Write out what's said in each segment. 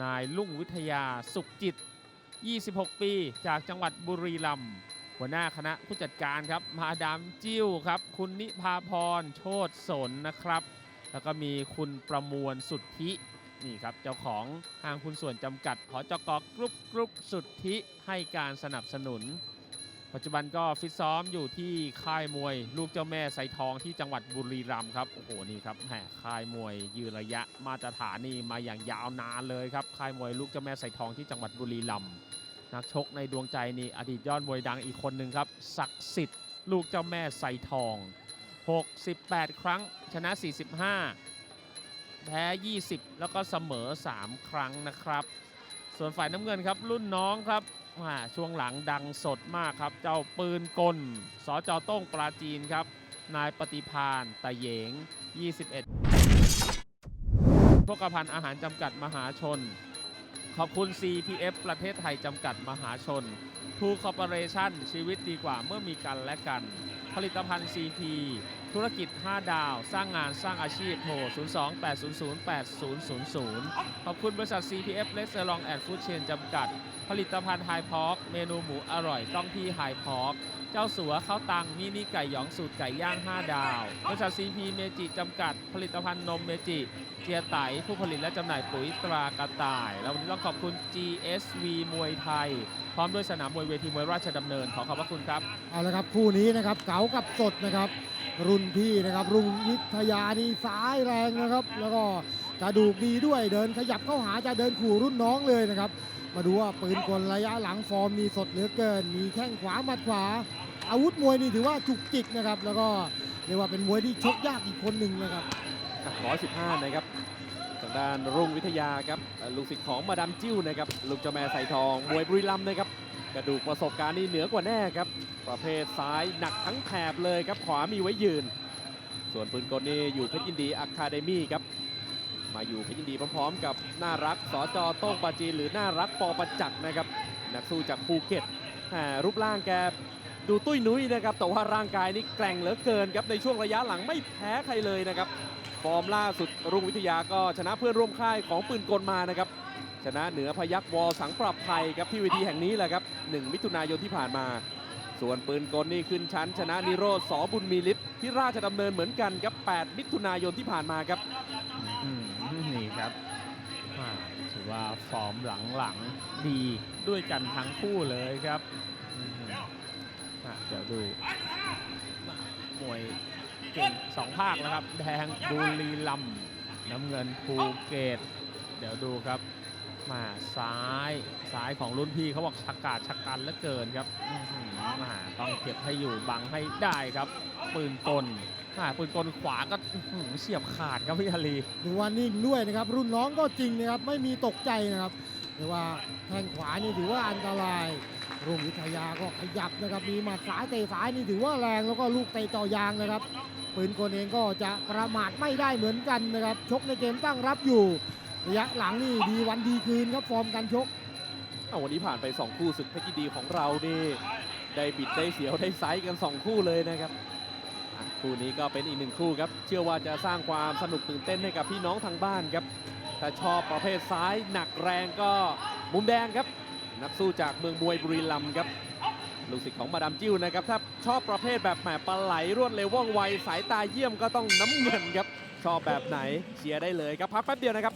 นายลุ่งวิทยาสุขจิต 26 ปี จากจังหวัดบุรีรัมย์หัวหน้าคณะผู้จัดการครับ มาดามจิ้วครับ คุณนิพาพร โชตสนนะครับ แล้วก็มีคุณประมวลสุทธิ นี่ครับ เจ้าของห้างคุณส่วนจำกัดหอจกกรุ๊ปกรุ๊ปสุทธิให้การสนับสนุน ปัจจุบันก็ฟิตซ้อมอยู่ที่ค่ายมวย ลูกเจ้าแม่ไซทองที่จังหวัดบุรีรัมย์ครับโอ้โหนี่ครับแหมค่ายมวยยืนระยะมาตรฐานนี่มาอย่างยาวนานเลยครับค่ายมวยลูกเจ้าแม่ไซทองที่จังหวัดบุรีรัมย์นักชกในดวงใจนี่อดีตยอดมวยดังอีกคนหนึ่งครับศักดิ์สิทธิ์ลูกเจ้าแม่ไซทอง 68 ครั้งชนะ 45 แพ้ 20 แล้วก็เสมอ 3 ครั้งนะครับ ส่วนฝ่ายน้ำเงินครับรุ่นน้องครับ อ่าช่วงหลังดังสดมากครับ เจ้าปืนกลสจต้งปราจีนครับ นายปฏิพานตะเยง 21พกพันอาหารจำกัดมหาชน ขอบคุณ CPF ประเทศไทยจำกัดมหาชน ทูคอร์ปอเรชั่น ชีวิตดีกว่าเมื่อมีกันและกัน ผลิตภัณฑ์ CP ธุรกิจ 5 ดาว สร้างงานสร้างอาชีพโทร 02-800-8000 ขอบคุณบริษัท CPF เลสเซอร์ลองแอดฟู้ดเชนจำกัด ผลิตภัณฑ์ไฮพอกเมนูหมูอร่อยต้องที่ไฮพอกเจ้าสัวข้าวตังมินิไก่หยองสูตรไก่ย่าง 5 ดาวบริษัท CP เมจิจำกัด ผลิตภัณฑ์นมเมจิเจียไตผู้ผลิตและจำหน่ายปุ๋ยตรากระต่าย แล้ววันนี้ต้องขอบคุณ GSV มวยไทย พร้อมด้วยสนามมวยเวทีมวยราชดำเนินขอขอบพระคุณครับเอาละครับคู่นี้นะครับเก๋ากับสดนะครับ รุ่นพี่นะครับ รุ่งวิทยานี่ซ้ายแรงนะครับ แล้วก็กระดูกดีด้วยเดินขยับเข้าหาจะเดินขู่รุ่นน้องเลยนะครับ มาดูว่าปืนกลระยะหลังฟอร์มนี่สดเหลือเกิน มีแข้งขวาหมัดขวา อาวุธมวยนี่ถือว่าจุกจิกนะครับ แล้วก็เรียกว่าเป็นมวยที่ชกยากอีกคนหนึ่งนะครับ115นะครับทางด้านรุ่งวิทยาครับเอ่อลูกศิษย์ของมาดามจิ้วนะครับลูกเจ้าแม่ใส่ทองมวยบุรีรัมย์นะครับกระดูกประสบการณ์นี่เหนือกว่าแน่ครับ ประเภทซ้ายหนักทั้งแถบเลยครับขวามีไว้ยืน ส่วนปืนกลนี่อยู่เพชรยินดีอะคาเดมี่ครับ มาอยู่เพชรยินดีพร้อมๆ กับน่ารักสจโต้งปาจีนหรือน่ารักปอประจักษ์นะครับนักสู้จากภูเก็ตแหมรูปร่างแกดูตุ้ยนุ้ยนะครับแต่ว่าร่างกายนี่แกร่งเหลือเกินครับในช่วงระยะหลังไม่แพ้ใครเลยนะครับฟอร์มล่าสุดรุ่งวิทยาก็ชนะเพื่อนร่วมค่ายของปืนกลมานะครับชนะเหนือพยักวอสังปรับภัยครับที่เวทีแห่งนี้แหละครับ 1 มิถุนายนที่ผ่านมา ส่วนปืนกลนี่ขึ้นชั้น ชนะนิโรธสอบุญมีฤทธิ์ที่ราชดำเนินเหมือนกันครับ 8 มิถุนายนที่ผ่านมาครับ ครับถือว่าฟอร์มหลังๆดีด้วยกันทั้งคู่เลยครับเดี๋ยวดูมวยเก่งสองภาคนะครับ แดงบุรีรัมน้ำเงินภูเก็ตเดี๋ยวดูครับมาซ้ายซ้ายของรุ่นพี่เขาบอกชักกาดชักกันเหลือเกินครับมาต้องเก็บให้อยู่บังให้ได้ครับ ปืนกล อ่าปืนกลขวาก็อื้อหือเฉียบขาดครับพี่อาลีดูว่านิ่งด้วยนะครับ รุ่นน้องก็จริงนะครับ ไม่มีตกใจนะครับแต่ว่าแข้งขวานี่ถือว่าอันตรายรุ่งวิทยาก็ขยับนะครับ มีหมัดซ้ายเตะซ้ายนี่ถือว่าแรงแล้วก็ลูกเตะต่อยางนะครับ ปืนกลเองก็จะประมาทไม่ได้เหมือนกันนะครับ ชกในเกมตั้งรับอยู่ระยะหลังนี่ดีวันดีคืนครับฟอร์มการชกเอาวันนี้ผ่านไป 2 คู่ศึกเพชรยินดีของเรานี่ได้บิดได้เสียวได้ไซส์กัน 2 คู่เลยนะครับอะ คู่นี้ก็เป็นอีกหนึ่งคู่ครับ เชื่อว่าจะสร้างความสนุกตื่นเต้นให้กับพี่น้องทางบ้านครับถ้าชอบประเภทซ้ายหนักแรงก็มุมแดงครับ นักสู้จากเมืองมวยบุรีรัมย์ครับ ลูกศิษย์ของมาดามจิ้วนะครับ ถ้าชอบประเภทแบบแหมปลาไหลรวดเร็วว่องไวสายตาเยี่ยมก็ต้องน้ำเงินครับ ชอบแบบไหนเชียร์ได้เลยครับพักแป๊บเดียวนะครับ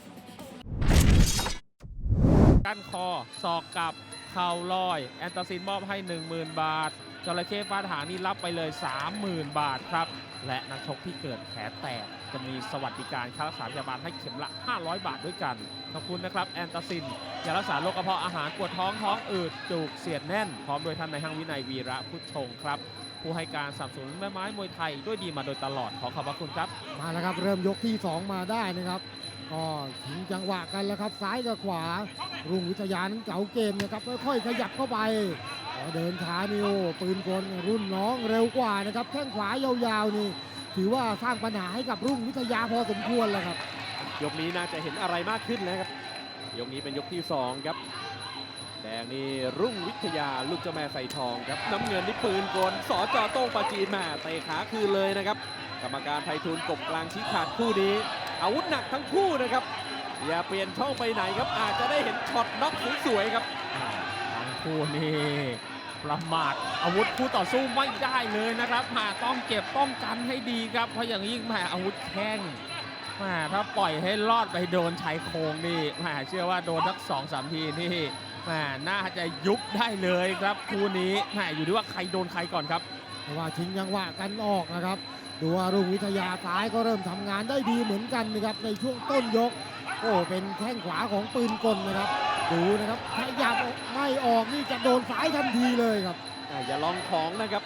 ก้านคอศอกกับเข่าลอย แอนตาซินมอบให้ 10,000 บาท จระเข้ฟาดหางนี่รับไปเลย 30,000 บาทครับ และนักชกที่เกิดแผลแตกจะมีสวัสดิการค่ารักษาพยาบาลให้เข็มละ 500 บาทด้วยกัน ขอบคุณนะครับ แอนตาซินยารักษาโรคกระเพาะอาหารปวดท้องท้องอืดจุกเสียดแน่น พร้อมโดยท่านในายห้างวินัยวีระพุทธชงครับ ผู้ให้การสนับสนุนแม่ไม้มวยไทยด้วยดีมาโดยตลอดขอขอบพระคุณครับ มาแล้วครับเริ่มยกที่ 2 มาได้นะครับก็ถึงจังหวะกันแล้วครับซ้ายกับขวา รุ่งวิทยานั้นเก๋าเกมนะครับค่อยๆขยับเข้าไป เดินช้านี่โอ้ปืนกลรุ่นน้องเร็วกว่านะครับแข้งขวายาวๆนี่ถือว่าสร้างปัญหาให้กับรุ่งวิทยาพอสมควรแล้วครับ ยกนี้น่าจะเห็นอะไรมากขึ้นแล้วครับ ยกนี้เป็นยกที่ 2 ครับ แดงนี่รุ่งวิทยาลูกเจ้าแม่ใส่ทองครับ น้ำเงินนี่ปืนกลสอจอโต้งปาจีนมาเตะขาคืนเลยนะครับ กรรมการไทยทูลกบกลางชี้ขาดคู่นี้ อาวุธหนักทั้งคู่นะครับ อย่าเปลี่ยนช่องไปไหนครับ อาจจะได้เห็นช็อตน็อกสวยๆครับทั้งคู่นี่ ประมาทอาวุธคู่ต่อสู้ไม่ได้เลยนะครับหาต้องเก็บป้องกันให้ดีครับ เพราะอย่างยิ่งแหมอาวุธแข้งแหมถ้าปล่อยให้รอดไปโดนชายโครงนี่แหมเชื่อว่าโดนทักสองสามทีนี่แหมน่าจะยุบได้เลยครับคู่นี้แหมอยู่ที่ว่าใครโดนใครก่อนครับว่าชิงจังหวะกันออกนะครับดูว่ารุ่งวิทยาซ้ายก็เริ่มทำงานได้ดีเหมือนกันนะครับในช่วงต้นยก โอ้เป็นแข้งขวาของปืนกลนะครับ ดูนะครับขยับไม่ออกนี่จะโดนซ้ายทันทีเลยครับอะอย่าลองของนะครับ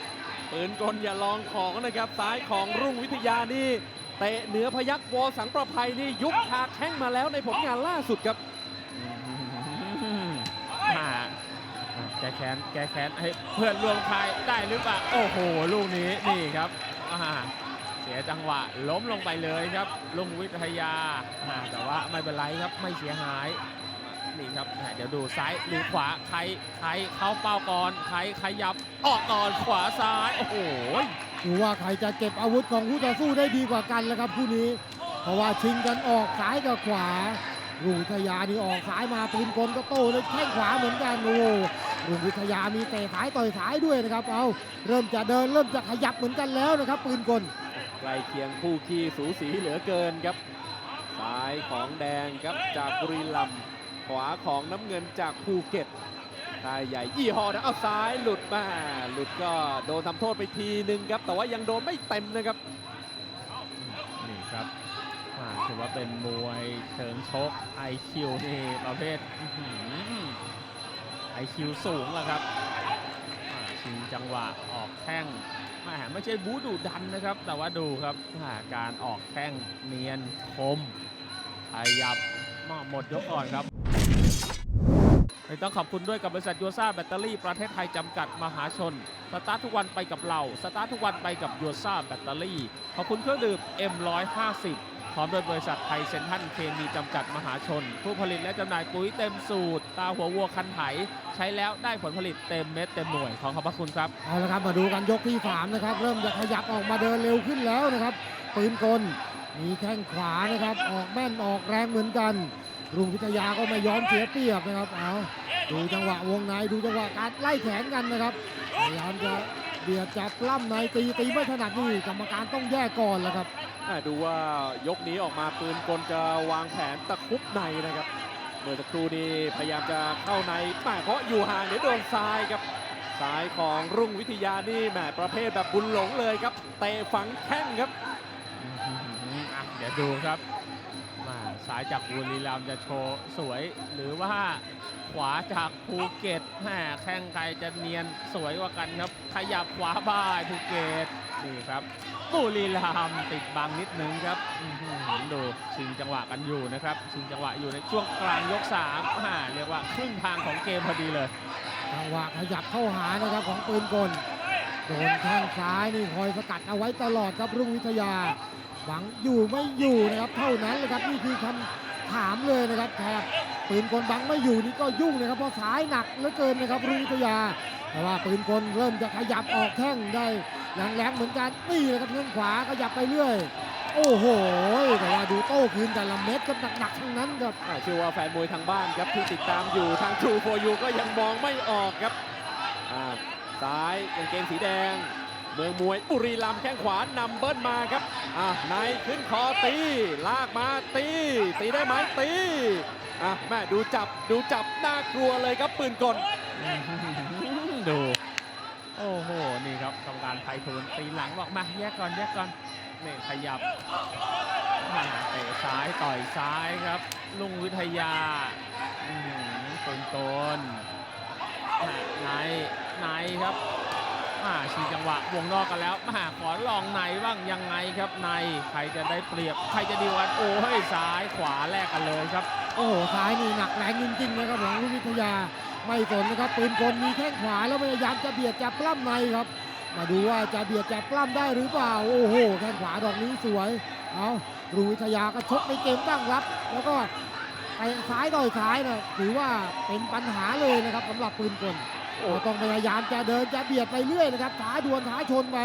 ปืนกลอย่าลองของนะครับซ้ายของรุ่งวิทยานี่เตะเหนือพยักวอสังประภัยนี่ยุบคาแข้งมาแล้วในผลงานล่าสุดครับมาแกแค้นแกแค้นให้เพื่อนร่วมค่ายได้หรือเปล่า โอ้โห ลูกนี้นี่ครับอ่าเสียจังหวะล้มลงไปเลยครับลุงวิทยาแต่ว่าไม่เป็นไรครับไม่เสียหายนี่ครับเดี๋ยวดูซ้ายหรือขวาใครใครเข้าเป้าก่อนใครขยับออกก่อนขวาซ้ายโอ้โหดูว่าใครจะเก็บอาวุธของคู่ต่อสู้ได้ดีกว่ากันแล้วครับคู่นี้ เพราะว่าชิงกันออกซ้ายกับขวารุ่งวิทยานี่ออกซ้ายมาปืนกลก็โต้เลยแข้งขวาเหมือนกันโอ้โหรุ่งวิทยามีเตะซ้ายต่อยซ้ายด้วยนะครับ เอาเริ่มจะเดินเริ่มจะขยับเหมือนกันแล้วนะครับ ปืนกล ใกล้เคียงคู่ขี้สูสีเหลือเกินครับ ซ้ายของแดงครับจากบุรีรัมย์ขวาของน้ำเงินจากภูเก็ตทายใหญ่ยี่ห้อนะเอาซ้ายหลุดมาหลุดก็โดนทำโทษไปทีนึงครับ แต่ว่ายังโดนไม่เต็มนะครับ นี่ครับถือว่าเป็นมวยเชิงชก IQ นี่ประเภทไอคิวสูงแล้วครับชิงจังหวะออกแข้ง แหมไม่ใช่บูดุดันนะครับ แต่ว่าดูครับาการออกแข้งเนียนคมขยับมาหมดยกอ่อนครับต้องขอบคุณด้วยกับบริษัทยูซ่าแบตเตอรี่ประเทศไทยจำกัดมหาชน สตาร์ททุกวันไปกับเรา สตาร์ททุกวันไปกับยูซ่าแบตเตอรี่ ขอบคุณเครื่องดื่ม M150 พร้อมด้วยบริษัทไทยเซ็นทรัลเคมีจำกัดมหาชน ผู้ผลิตและจำหน่ายปุ๋ยเต็มสูตร ตาหัววัวคันไถ ใช้แล้วได้ผลผลิตเต็มเม็ดเต็มหน่วยขอขอบพระคุณครับเอาละครับมาดูกันยกที่สามนะครับเริ่มจะขยับออกมาเดินเร็วขึ้นแล้วนะครับปืนกลมีแข้งขวานะครับ ออกแม่นออกแรงเหมือนกันรุ่งพิทยาก็ไม่ยอมเสียเปรียบนะครับเอาดูจังหวะวงในดูจังหวะการไล่แขนกันนะครับพยายามจะเบียดจับล้ำในตีตีไม่ถนัดนี่กรรมการต้องแยกก่อนแล้วครับ ดูว่ายกนี้ออกมาปืนกลจะวางแผนตะคุบในนะครับเมื่อสักครู่นี้พยายามจะเข้าในแต่เพราะอยู่ห่างเดี๋ยวโดนซ้ายครับซ้ายของรุ่งวิทยานี่แหมประเภทแบบบุญหลงเลยครับเตะฝังแข้งครับเดี๋ยวดูครับมาซ้ายจากบุรีรัมย์จะโชว์สวย หรือว่าขวาจากภูเก็ตแหมแข้งใครจะเนียนสวยกว่ากันครับ ขยับขวาบ้ายภูเก็ต นี่ครับบุรีรัมติดบังนิดนึงครับอื้อหือดูชิงจังหวะกันอยู่นะครับ ชิงจังหวะอยู่ในช่วงกลางยก3ามาเรียกว่าครึ่งทางของเกมพอดีเลย จังหวะขยับเข้าหานะครับของปืนกลโดนแข้งซ้ายนี่คอยสกัดเอาไว้ตลอดครับรุ่งวิทยาหวังอยู่ไม่อยู่นะครับเท่านั้นเลยครับนี่คือคำถามเลยนะครับแทบปืนกลบังไม่อยู่นี่ก็ยุ่งนะครับเพราะสายหนักเหลือเกินนะครับรุ่งวิทยา แต่ว่าปืนกลเริ่มจะขยับออกแข้งได้ ย่างแรงเหมือนกันนี่นะครับแข้งขวาขยับไปเรื่อย โอ้โหแต่ว่าดูโต้คืนแต่ละเม็ดก็หนักๆทั้งนั้นครับอ่าเชื่อว่าแฟนมวยทางบ้านครับที่ติดตามอยู่ทาง True for You ก็ยังมองไม่ออกครับอ่าซ้ายกางเกงสีแดง เมืองมวยบุรีรัมย์แข้งขวานำเบิ้ลมาครับอ่าในขึ้นคอตี ลากมาตี ตีได้ไหมตีอะแม่ดูจับดูจับน่ากลัวเลยครับปืนกล ดู โอ้โห นี่ครับกรรมการไทยทูลตีหลังบอกมาแยกก่อนแยกก่อนนี่ขยับมาเตะซ้ายต่อยซ้ายครับ ลุงวิทยาต้นต้นในในครับมาชิงจังหวะวงนอกกันแล้วมาขอลองในบ้างยังไงครับในใครจะได้เปรียบใครจะดีกว่ากันโอ้ยซ้ายขวาแลกกันเลยครับ โอ้โหซ้ายนี่หนักแรงจริงๆนะครับของรุ่งวิทยา ไม่สนนะครับปืนกลมีแข้งขวาแล้วพยายามจะเบียดจะปล้ำในครับ มาดูว่าจะเบียดจะปล้ำได้หรือเปล่าโอ้โหแข้งขวาดอกนี้สวย เอารุ่งวิทยาก็ชกในเกมตั้งรับ แล้วก็ไปซ้ายต่อยซ้ายนะถือว่าเป็นปัญหาเลยนะครับสำหรับปืนกลโอ้ต้องพยายามจะเดินจะเบียดไปเรื่อยนะครับท้าดวลท้าชนไป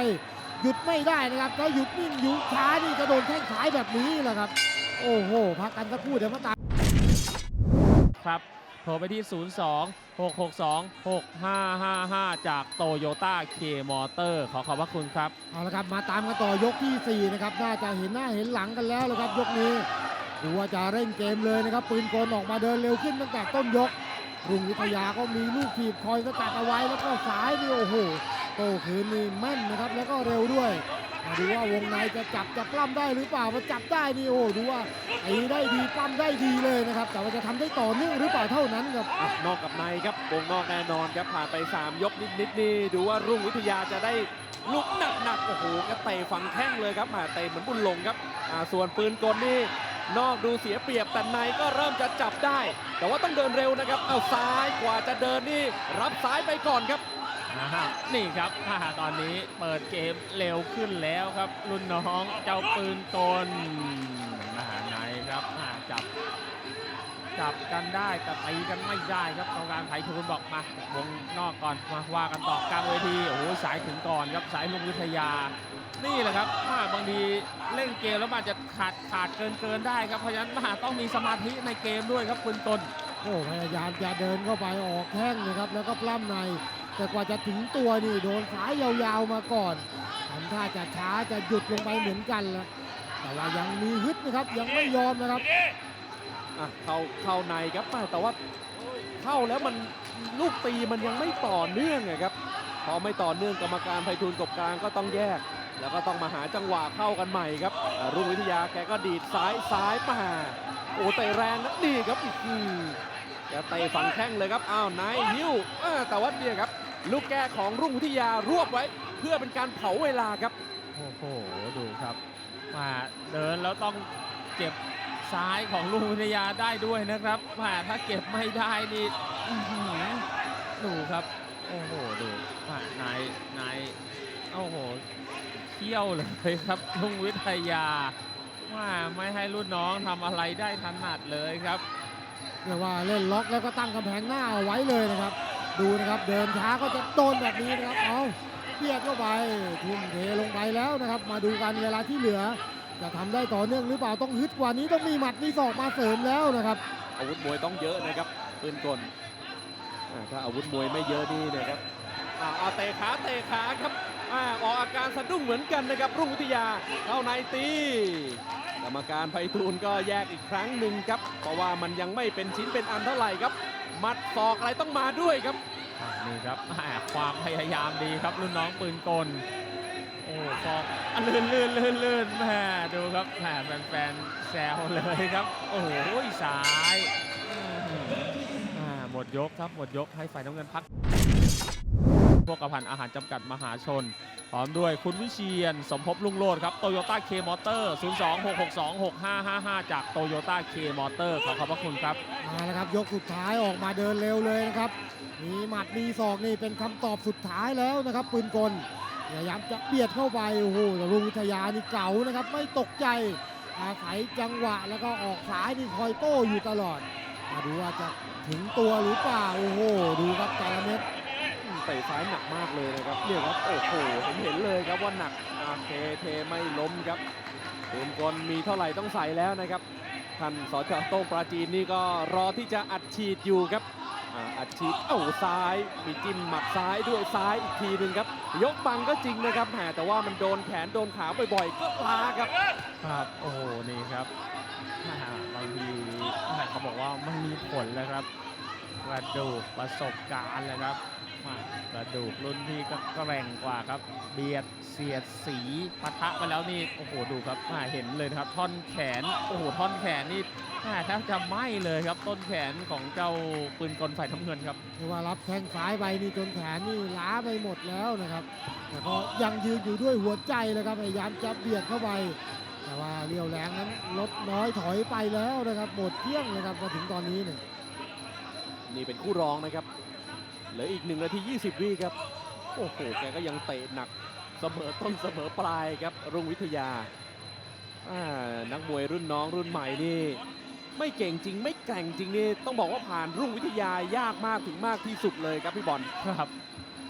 หยุดไม่ได้นะครับถ้าหยุดนิ่งอยู่ช้านี่จะโดนแข้งซ้ายแบบนี้แหละครับ โอ้โหพักกันสักครู่เดี๋ยวมาตามครับ โทรไปที่ 02 662 6555 จากโตโยต้าเคมอเตอร์ขอขอบพระคุณครับ เอาละครับมาตามกันต่อยกที่ 4 นะครับ น่าจะเห็นหน้าเห็นหลังกันแล้วนะครับ ยกนี้ดูว่าจะเร่งเกมเลยนะครับ ปืนกลออกมาเดินเร็วขึ้นตั้งแต่ต้นยกรุ่งวิทยาก็มีลูกถีบคอยสกัดเอาไว้แล้วก็สายนี่โอ้โห โต้คืนนี่แม่นนะครับแล้วก็เร็วด้วย ดูว่าวงในจะจับจะปล้ำได้หรือเปล่ามาจับได้นี่โอ้ดูว่าตีได้ดีปล้ำได้ดีเลยนะครับ แต่ว่าจะทำได้ต่อเนื่องหรือเปล่าเท่านั้นครับนอกกับในครับวงนอกแน่นอนครับผ่านไป 3 ยกนิดๆนี่ดูว่ารุ่งวิทยาจะได้ลุกหนักๆโอ้โหก็เตะฝังแข้งเลยครับมาเตะเหมือนบุญหลงครับส่วนปืนกลนี่นอกดูเสียเปรียบแต่ในก็เริ่มจะจับได้ แต่ว่าต้องเดินเร็วนะครับ เอาซ้ายกว่าจะเดินนี่ รับซ้ายไปก่อนครับ นะฮะนี่ครับอ่าตอนนี้เปิดเกมเร็วขึ้นแล้วครับ รุ่นน้องเจ้าปืนกลมหาไหนครับอ่าจับจับกันได้แต่ตีกันไม่ได้ครับกรรมการไผ่ทูลบอกมาวงนอกก่อนมาว่ากันต่อกลางเวทีโอ้โหสายถึงก่อนครับสายลุงวิทยา นี่แหละครับอ่าบางทีเล่นเกมแล้วมันจะขาดขาดเกินเกินได้ครับเพราะฉะนั้นมหาต้องมีสมาธิในเกมด้วยครับปืนกลโอ้พยายามจะเดินเข้าไปออกแข้งนะครับแล้วก็ปล้ำใน แต่กว่าจะถึงตัวนี่โดนซ้ายยาวๆมาก่อนทำท่าจะช้าจะหยุดลงไปเหมือนกันแล้วแต่ว่ายังมีฮึดนะครับยังไม่ยอมนะครับอะเข้าเข้าในครับแต่ว่าเข้าแล้วมันลูกตีมันยังไม่ต่อเนื่องไงครับพอไม่ต่อเนื่องกรรมการไพฑูรย์กบกลางก็ต้องแยก แล้วก็ต้องมาหาจังหวะเข้ากันใหม่ครับรุ่งวิทยาแกก็ดีดซ้ายซ้ายมาโอ้เตะแรงนะนี่ครับอื้อหือแกเตะฝังแข้งเลยครับอ้าวนายหิ้วแต่ว่าเนี่ยครับ ลูกแก้ของรุ่งวิทยารวบไว้ เพื่อเป็นการเผาเวลาครับ โอ้โห ดูครับ มาเดินแล้วต้องเก็บซ้ายของลุงวิทยาได้ด้วยนะครับมาถ้าเก็บไม่ได้นี่อื้อหือดูครับ โอ้โห ดูมานายนายโอ้โหเที่ยวเลยครับลุงวิทยาว่าไม่ให้รุ่นน้องทำอะไรได้ถนัดเลยครับเรียกว่าเล่นล็อกแล้วก็ตั้งกำแพงหน้าเอาไว้เลยนะครับ ดูนะครับเดินช้าก็จะโดนแบบนี้นะครับเอาเบียดเข้าไปทุ่มเทลงไปแล้วนะครับ มาดูกันเวลาที่เหลือ จะทำได้ต่อเนื่องหรือเปล่าต้องฮึดกว่านี้ต้องมีหมัดมีศอกมาเสริมแล้วนะครับ อาวุธมวยต้องเยอะนะครับปืนกลอ่าถ้าอาวุธมวยไม่เยอะนี่นะครับอ่าเอาเตะขาเตะขาครับอ่าออกอาการสะดุ้งเหมือนกันนะครับ รุ่งวิทยาเข้าในตีกรรมการไพฑูรย์ก็แยกอีกครั้งหนึ่งครับ เพราะว่ามันยังไม่เป็นชิ้นเป็นอันเท่าไหร่ครับห มัดศอกอะไรต้องมาด้วยครับอ่านี่ครับแหม่ความพยายามดีครับรุ่นน้องปืนกล โอ้ฟอกอะลื่นลื่นลื่นลื่นแหม่ดูครับแหม่แฟนๆแซวเลยครับ โอ้โหสายอื้อหืออ่าหมดยกครับหมดยกให้ฝ่ายน้ำเงินพักพวกกระพันอาหารจำกัดมหาชนพ ร้อมด้วยคุณวิเชียน สมภพลุงโลดครับโตโยต้าเคมอเตอร์026626555 จากโตโยต้าเคมอเตอร์ขอขอบพระคุณครับ มาแล้วครับยกสุดท้ายออกมาเดินเร็วเลยนะครับ มีหมัดมีศอกนี่เป็นคำตอบสุดท้ายแล้วนะครับปืนกลพยายามจะเบียดเข้าไปโอ้โหแต่ลุงวิทยานี่เก่านะครับ ไม่ตกใจอาศัยจังหวะแล้วก็ออกซ้ายนี่คอยโต้อยู่ตลอดมาดูว่าจะถึงตัวหรือเปล่าโอ้โหดูครับแต่ละเม็ด เตะซ้ายหนักมากเลยนะครับเนี่ยครับโอ้โหเห็นเห็นเลยครับว่าหนักอาเคเทไม่ล้มครับปืนกลมีเท่าไหร่ต้องใส่แล้วนะครับท่านสจโต้งปราจีนนี่ก็รอที่จะอัดฉีดอยู่ครับอัดฉีดเอ้าซ้ายมีจิ้มหมัดซ้ายด้วยซ้ายอีกทีหนึ่งครับ ยกบังก็จริงนะครับแหมแต่ว่ามันโดนแขนโดนขาบ่อยๆ ก็ลาครับครับโอ้โหนี่ครับอ่าบางทีอ่าเขาบอกว่ามันมีผลแล้วครับกระดูกประสบการณ์เลยครับ อ่ากระดูกรุ่นพี่ก็แกร่งกว่าครับ เบียดเสียดสีปะทะไปแล้วนี่โอ้โหดูครับอ่าเห็นเลยนะครับ ท่อนแขนโอ้โหท่อนแขนนี่อ่าแทบจะไหม้เลยครับ ต้นแขนของเจ้าปืนกลฝ่ายน้ำเงินครับเรียกว่ารับแข้งซ้ายไปนี่จนแขนนี่ล้าไปหมดแล้วนะครับแต่ก็ยังยืนอยู่ด้วยหัวใจเลยครับพยายามจะเบียดเข้าไปแต่ว่าเรี่ยวแรงนั้นลดน้อยถอยไปแล้วนะครับหมดเที่ยงนะครับมาถึงตอนนี้เนี่ยนี่เป็นคู่รองนะครับ เหลืออีก1นาที 20 วิครับ โอ้โห แกก็ยังเตะหนักเสมอต้นเสมอปลายครับ รุ่งวิทยาอ่านักมวยรุ่นน้องรุ่นใหม่นี่ ไม่เก่งจริงไม่แกร่งจริงนี่ต้องบอกว่าผ่านรุ่งวิทยายากมากถึงมากที่สุดเลยครับพี่บอลครับ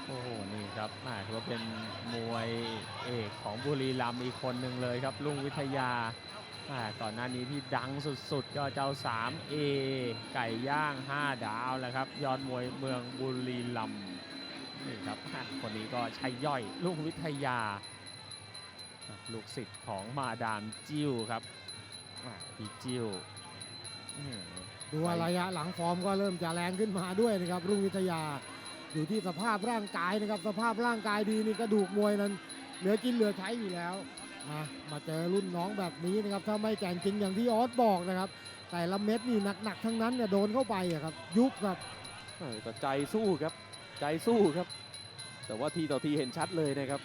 โอ้โห นี่ครับน่าถือว่าเป็นมวยเอกของบุรีรัมย์อีกคนหนึ่งเลยครับ ลุงวิทยา ก่อนหน้านี้ที่ดังสุดๆ ก็เจ้า 3A ไก่ย่าง 5 ดาวแหละครับ ยอดมวยเมืองบุรีรัมย์นี่ครับคนนี้ก็ชัยย่อยลุงวิทยา ลูกศิษย์ของมาดามจิ้วครับพี่จิ้วดูว่าระยะหลังฟอร์มก็เริ่มจะแรงขึ้นมาด้วยนะครับรุ่งวิทยาอยู่ที่สภาพร่างกายนะครับ สภาพร่างกายดีนี่กระดูกมวยนั้นเหลือกินเหลือใช้อยู่แล้ว มาเจอรุ่นน้องแบบนี้นะครับถ้าไม่แก่งจริงอย่างที่ออสบอกนะครับ แต่ละเม็ดนี่หนักๆทั้งนั้นเนี่ยโดนเข้าไปอะครับ ยุบครับก็ใจสู้ครับ ใจสู้ครับ แต่ว่าทีต่อทีเห็นชัดเลยนะครับ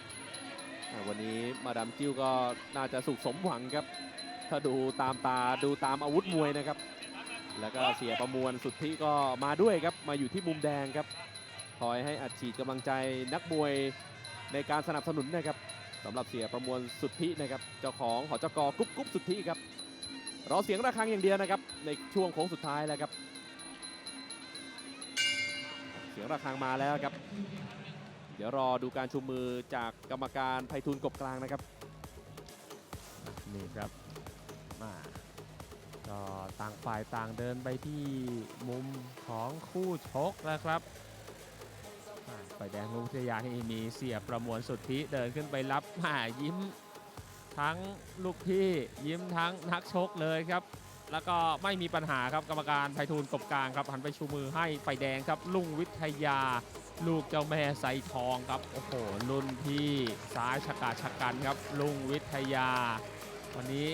วันนี้มาดามจิ้วก็น่าจะสุขสมหวังครับ ถ้าดูตามตาดูตามอาวุธมวยนะครับ แล้วก็เสียประมวลสุทธิก็มาด้วยครับ มาอยู่ที่มุมแดงครับ คอยให้อัดฉีดกำลังใจนักมวยในการสนับสนุนนะครับ สำหรับเสียประมวลสุทธินะครับเจ้าของหอจกกุ๊บกุ๊บสุทธิครับรอเสียงระฆังอย่างเดียวนะครับในช่วงโค้งสุดท้ายแล้วครับ เสียงระฆังมาแล้วครับ เดี๋ยวรอดูการชูมือจากกรรมการไพฑูรย์กบกลางนะครับนี่ครับมาก็ต่างฝ่ายต่างเดินไปที่มุมของคู่ชกแล้วครับ อ่าฝ่ายแดงลุงวิทยานี่มีเสียประมวลสุทธิเดินขึ้นไปรับมายิ้มทั้งลูกพี่ยิ้มทั้งนักชกเลยครับ แล้วก็ไม่มีปัญหาครับกรรมการไพฑูรย์กบกลางครับหันไปชูมือให้ไฟแดงครับลุงวิทยา ลูกเจ้าแม่ไซทองครับโอ้โหรุ่นพี่ซ้ายชะกาชะกันครับลุงวิทยา วันนี้